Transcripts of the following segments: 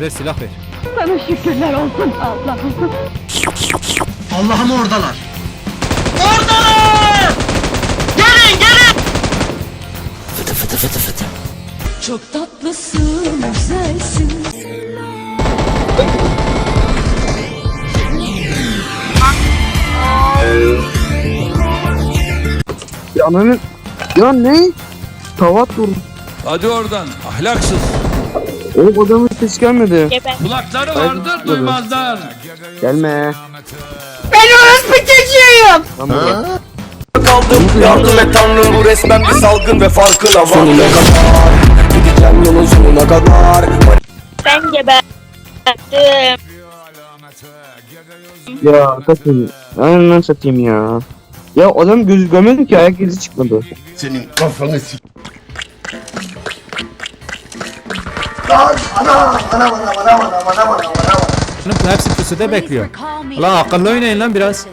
Ver silah ver. Sana şükürler olsun Allah'ım. Allah'ım oradalar. Çok tatlısın, güzelsin. Ya ananın... Ya ne? Tavat vurdu. Hadi oradan ahlaksız. Oğlum adamın ses gelmedi. Kulakları Ay, vardır duymazlar. Gelme. Tamam. kaldım Yardım et tanrım bu resmen bir salgın ve farkına var Sonuna kadar Gideceğim yolun sonuna kadar Ben geberdim. Ya kaçın. Aynen satayım ya. Ya adam göz görmedim ki ayak izi çıkmadı. Senin kafanı s*** Bunun hepsi pusuda bekliyor. Ulan akıllı oynayın lan biraz.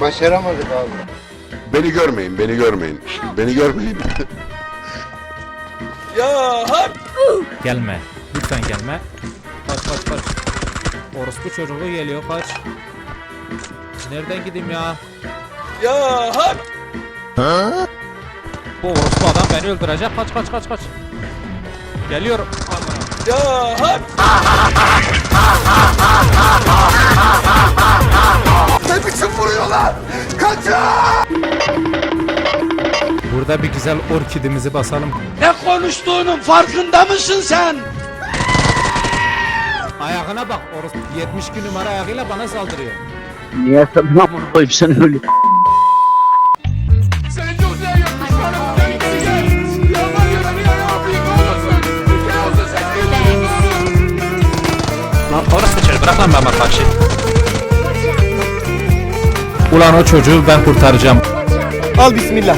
Başaramadık abi. Beni görmeyin, beni görmeyin. Beni görmeyin. Gelme. Lütfen gelme. Kaç kaç kaç. Orospu çocuğu geliyor kaç. Nereden gideyim ya? Ya Bu orospu adam beni öldürecek. Kaç kaç kaç kaç. Geliyorum. Aman. ne biçim vuruyorlar? Kaçın! Burada bir güzel orkidimizi basalım. Ne konuştuğunun farkında mısın sen? Ayağına bak orospu 72 numara ayağıyla bana saldırıyor. Niye tabii amına koyayım sen öyle. Bırak lan bana karşı. Ulan o çocuğu ben kurtaracağım. Al bismillah.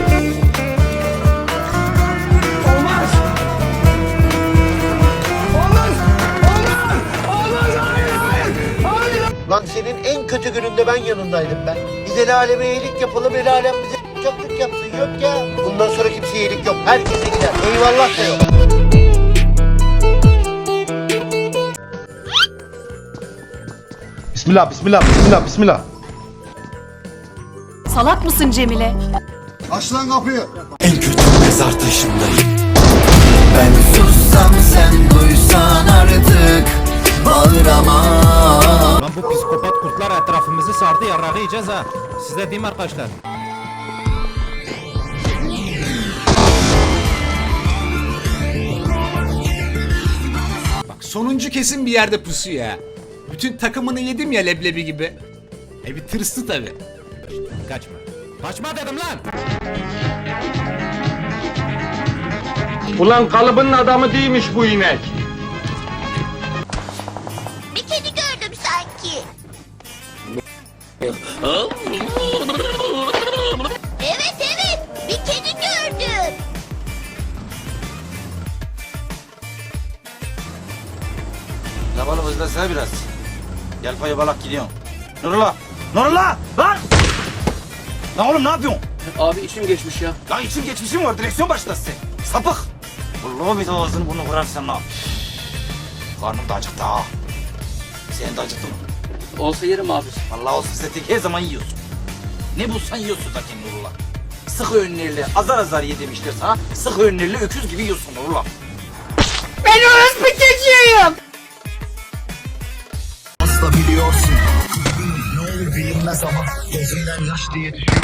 Lan senin en kötü gününde ben yanındaydım ben. Biz el aleme iyilik yapalım el alem bize çöplük yapsın yok ya. Bundan sonra kimseye iyilik yok. Herkese gider. Eyvallah da yok. Bismillah, bismillah, bismillah, bismillah. Salak mısın Cemile? Aç lan kapıyı. En kötü mezar taşındayım Ben sussam sen duysan artık Bağıramam Lan bu psikopat kurtlar etrafımızı sardı yarrağı yiyeceğiz ha. Size diyeyim arkadaşlar. Bak sonuncu kesin bir yerde pusu ya. Bütün takımını yedim ya leblebi gibi. E bir tırstı tabi. Kaçma. Kaçma dedim lan. Ulan kalıbının adamı değilmiş bu inek Bir kedi gördüm sanki. Evet evet bir kedi gördüm. Ya bana hızlasana biraz Gel payı balak gidiyorum Nurullah Nurullah lan Lan oğlum ne yapıyorsun? Abi içim geçmiş ya. Lan içim geçmişim var direksiyon başlasın Sapık Allah'ım bir de ağzını bunu kırarsan lan Karnım da acıktı ha Senin de acıktı mı? Olsa yerim abi. Allah olsun sen tek her zaman yiyorsun. Ne bulsan yiyorsun zaten Nurullah. Sık öğünlerle azar azar ye demişler sana. Sık öğünlerle öküz gibi yiyorsun Nurullah. Asla biliyorsun. Ne olur bilinmez ama gözümden yaş diye düşüyor.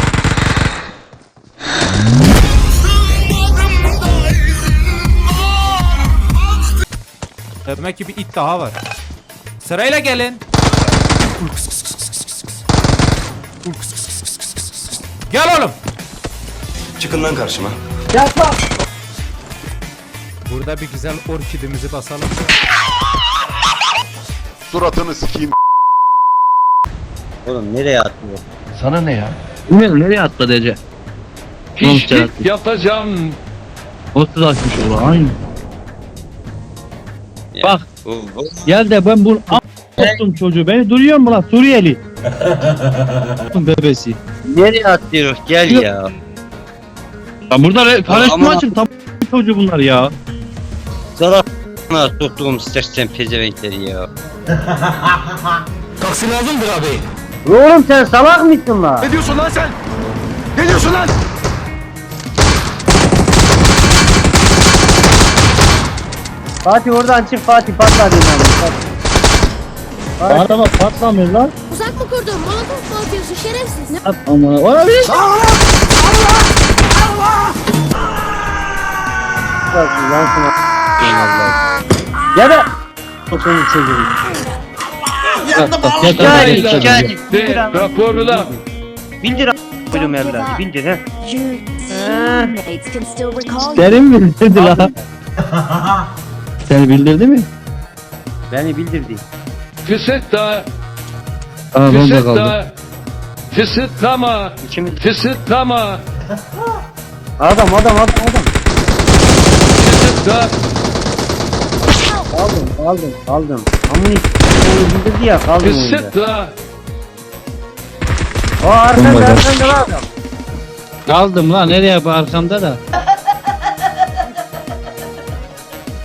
Demek ki bir it daha var. Sırayla gelin. Gel oğlum. Çıkın lan karşıma. Burada bir güzel orkidimizi basalım. Suratını sikeyim. Oğlum nereye atlıyor? Bilmiyorum nereye atladı Ece? Piştik Yatacağım. O siz açmış ola aynı. Bak. Gel de ben bu a**tım çocuğu. Beni duruyor mu lan Suriyeli? bebesi. Nereye atlıyoruz? Gel ya. Lan burada re- paylaşma açın tam çocuğu bunlar ya. Sana a**ına soktuğum istersen pezevenkleri ya. Oğlum sen salak mısın lan? Ne diyorsun lan sen? Ne diyorsun lan? Fatih oradan çık Fatih patla diyeyim Adama patlamıyor lan. Uzak mı kurdun? Molotof mu atıyorsun şerefsiz? Ne? Ama olabilir. Ya da Sokunu çevirin. Şikayet, şikayet. De, raporla. Bildir a**ım evladı, bildir he. Your teammates can still recall you. Senin mi bildirdi lan? Seni bildirdi mi? Beni bildirdi. Fısıtta, Aa bomba kaldı. fısıtta. Fısıtlama, fısıtlama, Adam adam adam adam. fısıtla. Aldım aldım aldım. Amına bildirdi ya kaldım oyunda. Fısıtla. O arkanda arkanda lan adam. Kaldım lan nereye bu arkamda da.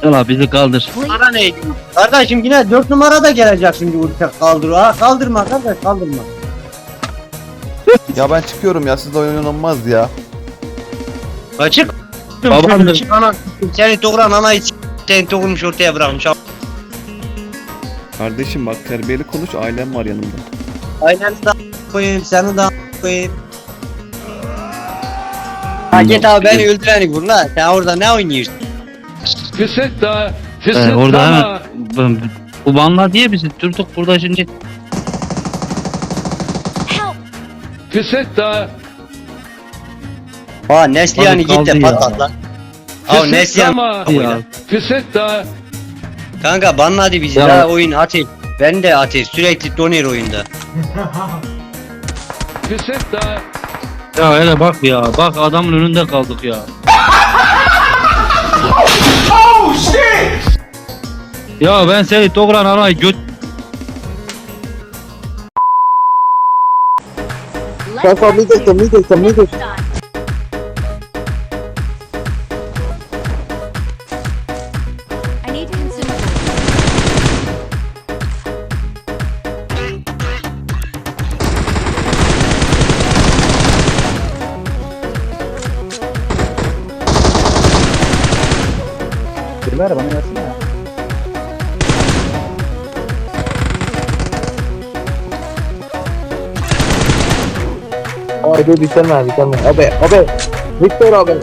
Ula bizi kaldır. Para neydi? Kardeşim yine 4 numara da gelecek şimdi uçak kaldır. Ha kaldırma kardeş kaldırma. Ya ben çıkıyorum ya sizle oyun oynanmaz ya. Açık. Babandır. Çık ana. Seni doğuran anayı s- seni doğurmuş ortaya bırakmış. Kardeşim bak terbiyeli konuş ailem var yanımda. Aynen de koyayım seni de koyayım. Ha git abi beni öldüreni vur lan. Sen orada ne oynuyorsun? Fısıtla, Ee, orada hemen bu- bu banlar diye bizi durduk burada şimdi. Help! Fısıtla, Ha Neslihan'ı Abi git de kaldı patlat lan. Ha Neslihan. fısıtlama. Ya. Fısıtla, Kanka banladı bizi Ya. la oyun ateş. Ben de ateş sürekli doner oyunda. Ya hele bak ya bak adamın önünde kaldık ya. Ya ben seni doğuran anayı göt Kanka midekte midekte midekte. I Abi bitirme bitirme. Abi abi. Victor abi.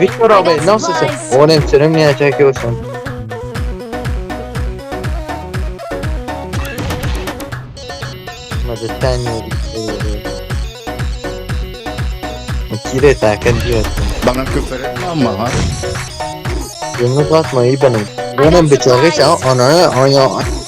Victor abi nasılsın? Oğlum sürünmeye çekiyorsun. Hadi sen. Kire takın diyorsun. Bana küfür etme ama ha. Atma iyi benim. Benim bıçağı sen ananı aya Awesome.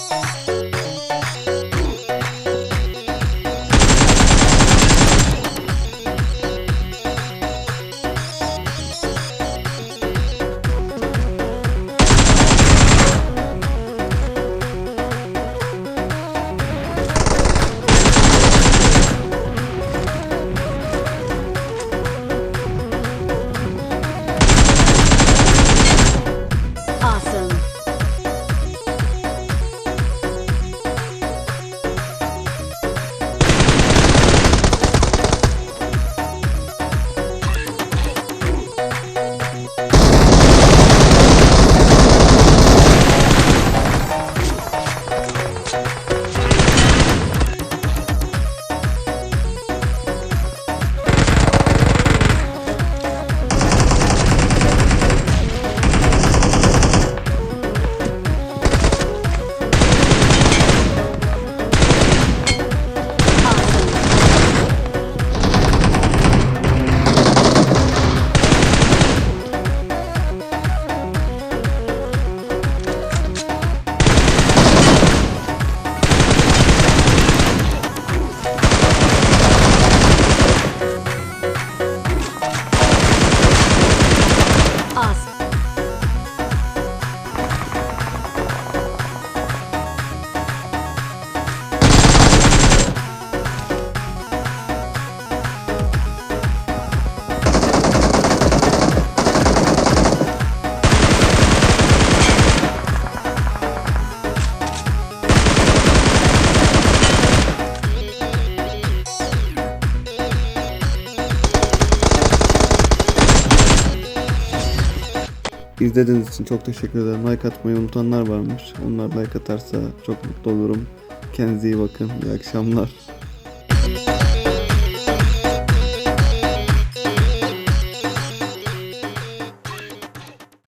İzlediğiniz için çok teşekkür ederim. Like atmayı unutanlar varmış. Onlar like atarsa çok mutlu olurum. Kendinize iyi bakın. İyi akşamlar.